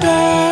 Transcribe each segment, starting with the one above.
day.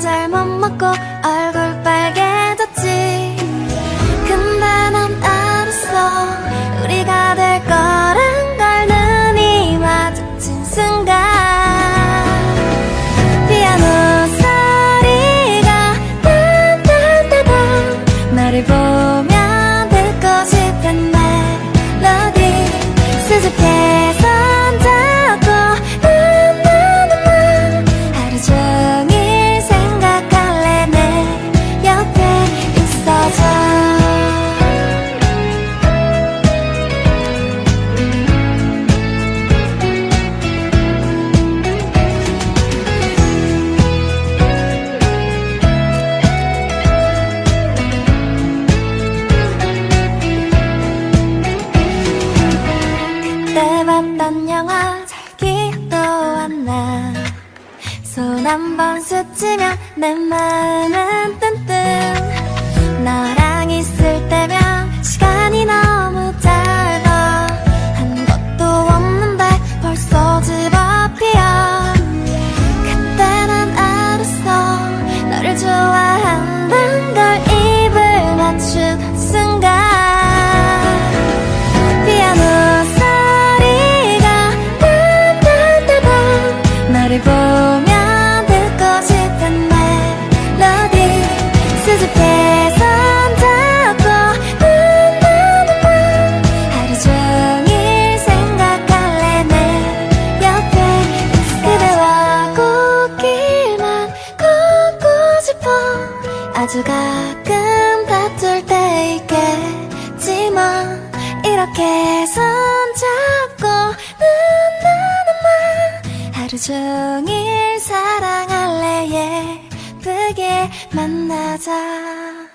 잘못 먹고 영화 기억도 안나손 한 번 스치면 내맘 종일 사랑할래 예쁘게 만나자.